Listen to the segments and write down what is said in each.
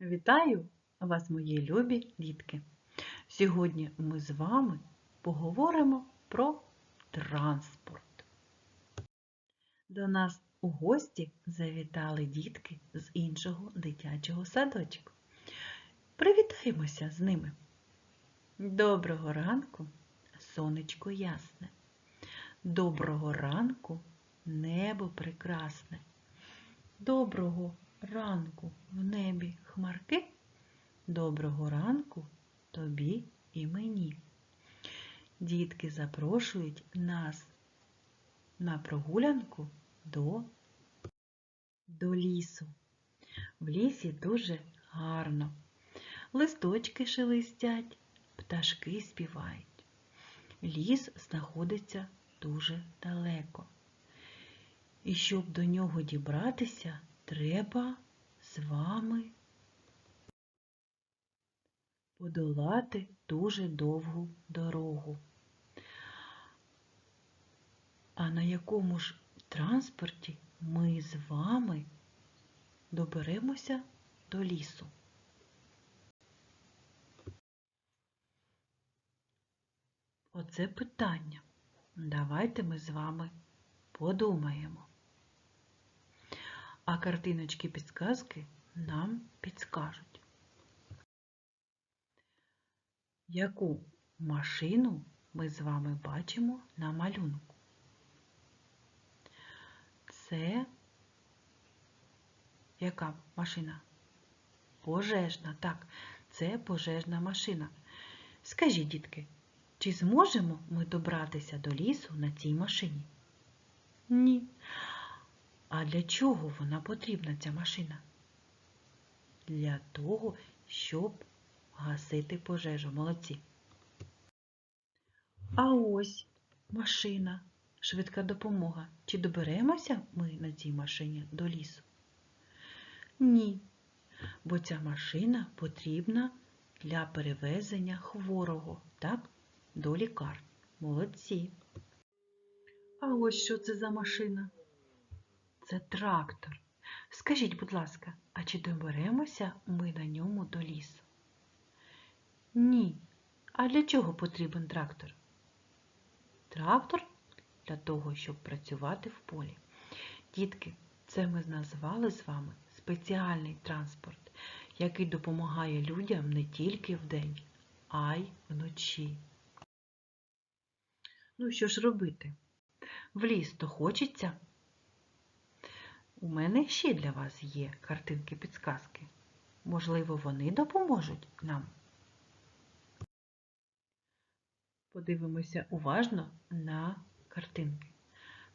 Вітаю вас, мої любі дітки! Сьогодні ми з вами поговоримо про транспорт. До нас у гості завітали дітки з іншого дитячого садочку. Привітаємося з ними. Доброго ранку, сонечко ясне. Доброго ранку, небо прекрасне. Доброго ранку в небі хмарки. Доброго ранку тобі і мені. Дітки запрошують нас на прогулянку до, до лісу. В лісі дуже гарно. Листочки шелестять, пташки співають. Ліс знаходиться дуже далеко. І щоб до нього дібратися, треба з вами подолати дуже довгу дорогу. А на якому ж транспорті ми з вами доберемося до лісу? Оце питання. Давайте ми з вами подумаємо. А картиночки підсказки нам підскажуть. Яку машину ми з вами бачимо на малюнку? Це яка машина? Пожежна, так, це пожежна машина. Скажіть, дітки, чи зможемо ми добратися до лісу на цій машині? Ні. А для чого вона потрібна, ця машина? Для того, щоб гасити пожежу. Молодці. А ось машина, швидка допомога. Чи доберемося ми на цій машині до лісу? Ні, бо ця машина потрібна для перевезення хворого, так, до лікарні. Молодці. А ось що це за машина? Це трактор. Скажіть, будь ласка, а чи доберемося ми на ньому до лісу? Ні. А для чого потрібен трактор? Трактор для того, щоб працювати в полі. Дітки, це ми назвали з вами спеціальний транспорт, який допомагає людям не тільки вдень, а й вночі. Ну, що ж робити? В ліс то хочеться? У мене ще для вас є картинки-підсказки. Можливо, вони допоможуть нам. Подивимося уважно на картинки.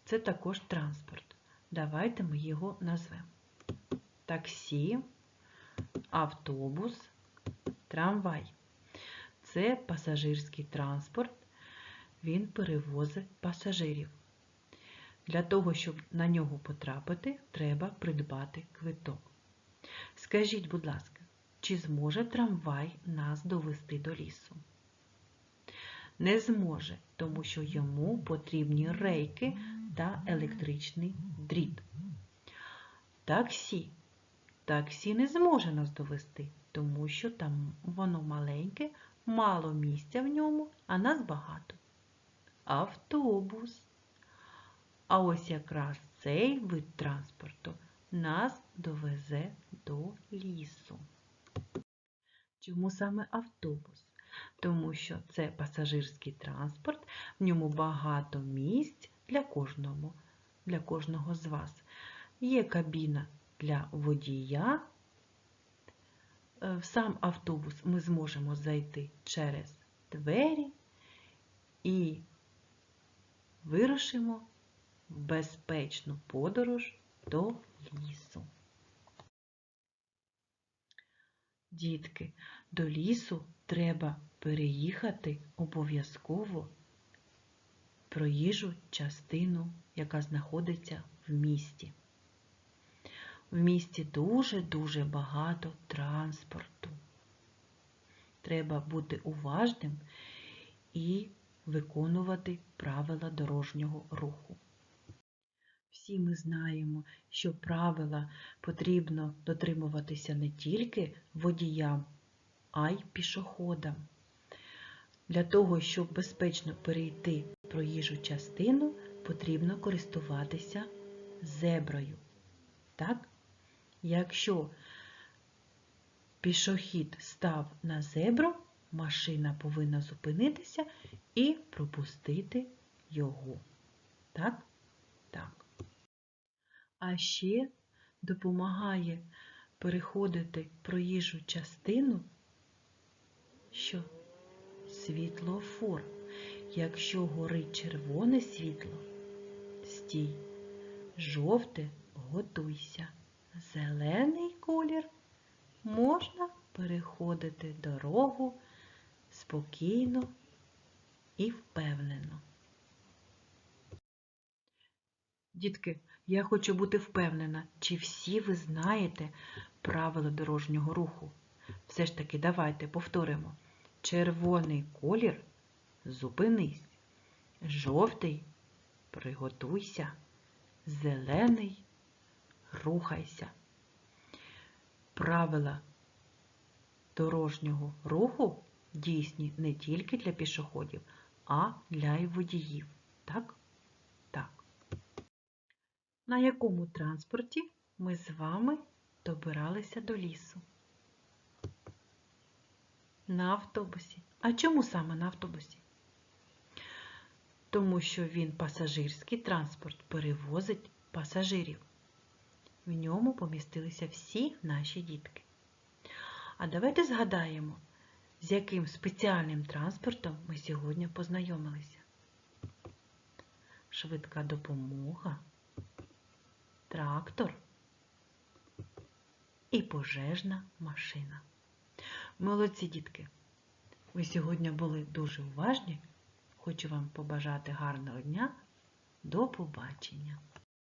Це також транспорт. Давайте ми його назвемо. Таксі, автобус, трамвай. Це пасажирський транспорт. Він перевозить пасажирів. Для того, щоб на нього потрапити, треба придбати квиток. Скажіть, будь ласка, чи зможе трамвай нас довести до лісу? Не зможе, тому що йому потрібні рейки та електричний дріт. Таксі. Таксі не зможе нас довести, тому що там воно маленьке, мало місця в ньому, а нас багато. Автобус. А ось якраз цей вид транспорту нас довезе до лісу. Чому саме автобус? Тому що це пасажирський транспорт, в ньому багато місць для кожного, для кожного з вас. Є кабіна для водія. Е, в сам автобус ми зможемо зайти через двері і вирушимо безпечну подорож до лісу. Дітки, до лісу треба переїхати обов'язково проїжджу частину, яка знаходиться в місті. В місті дуже-дуже багато транспорту. Треба бути уважним і виконувати правила дорожнього руху. Всі ми знаємо, що правила потрібно дотримуватися не тільки водіям, а й пішоходам. Для того, щоб безпечно перейти проїжджу частину, потрібно користуватися зеброю. Так? Якщо пішохід став на зебру, машина повинна зупинитися і пропустити його. Так? Так. А ще допомагає переходити проїжджу частину, що світлофор. Якщо горить червоне світло, стій, жовте готуйся. Зелений колір можна переходити дорогу спокійно і впевнено. Дітки, я хочу бути впевнена, чи всі ви знаєте правила дорожнього руху. Все ж таки, давайте повторимо. Червоний колір зупинись. Жовтий приготуйся. Зелений рухайся. Правила дорожнього руху дійсні не тільки для пішоходів, а для й водіїв. Так? На якому транспорті ми з вами добиралися до лісу? На автобусі. А чому саме на автобусі? Тому що він пасажирський транспорт перевозить пасажирів. В ньому помістилися всі наші дітки. А давайте згадаємо, з яким спеціальним транспортом ми сьогодні познайомилися. Швидка допомога, трактор і пожежна машина. Молодці дітки! Ви сьогодні були дуже уважні. Хочу вам побажати гарного дня. До побачення!